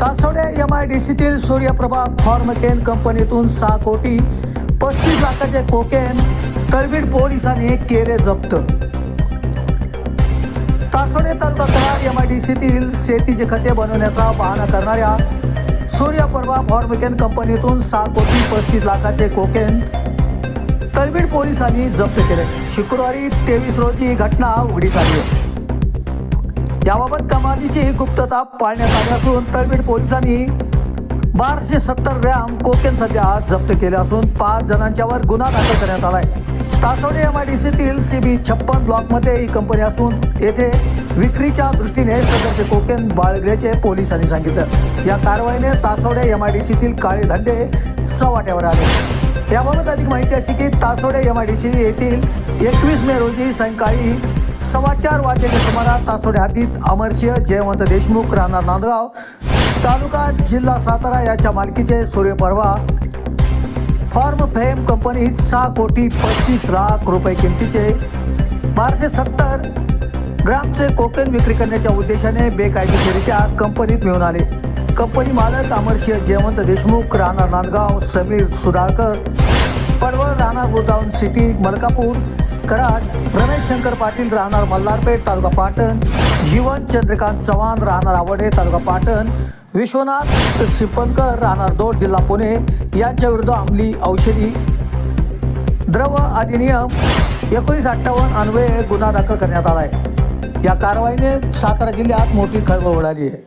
Taswade M I D सीतील सूर्यप्रभा फॉर्मकेन कंपनीतून सहा कोटी पस्तीस लाखाचे कोकेन तळबीड पोलिसांनी केले जप्त. Taswade taluka Karad M I D सीतील शेतीचे खते बनवण्याचा बहाणा करणाऱ्या सूर्यप्रभा फॉर्मकेन कंपनीतून सहा कोटी पस्तीस लाखाचे कोकेन तळबीड पोलिसांनी जप्त केले. शुक्रवारी तेवीस रोजी ही घटना उघडीस आली. आहे याबाबत कमालीची ही गुप्तता पाळण्यात आली असून तळबीड पोलिसांनी बाराशे सत्तर ग्रॅम कोकेन सध्या जप्त केले असून पाच जणांच्यावर गुन्हा दाखल करण्यात आलाय. तासवडे एम आय डी सीतील सी बी छप्पन ब्लॉकमध्ये ही कंपनी असून येथे विक्रीच्या दृष्टीने सदरचे कोकेन बाळगल्याचे पोलिसांनी सांगितलं. या कारवाईने तासवडे एम आय डी सीतील काळे धंदे सवाट्यावर आले. याबाबत अधिक माहिती अशी की Taswade M I D C येथील एकवीस मे रोजी सायंकाळी सव्वा चार वाजेच्या सुमारास तासोडे हद्दीत अमरसिंह जयवंत देशमुख राहणार नांदगाव तालुका जिल्हा सातारा याच्या मालकीचे सूर्यपर्वा फॉर्म फेम कंपनीत सहा कोटी पस्तीस लाख रुपये किमतीचे बाराशे सत्तर ग्रामचे कोकेन विक्री करण्याच्या उद्देशाने बेकायदेशीरित्या कंपनीत मिळून आले. कंपनी मालक अमरसिंह जयवंत देशमुख राहणार नांदगाव समीर सुधारकर पडवळ राहणार वृंदावन सिटी मलकापूर कराड रमेश शंकर पाटील राहणार मल्हारपेठ तालुका पाटण. जीवन चंद्रकांत चव्हाण राहणार आवडे तालुका पाटण. विश्वनाथ शिपणकर राहणार दोड जिल्हा पुणे. यांच्या विरुद्ध अंमली औषधी. द्रव अधिनियम एकोणीस अठ्ठावन्न अन्वये गुन्हा दाखल करण्यात आला आहे या कारवाईने सातारा जिल्ह्यात मोठी खळबळ उडाली आहे.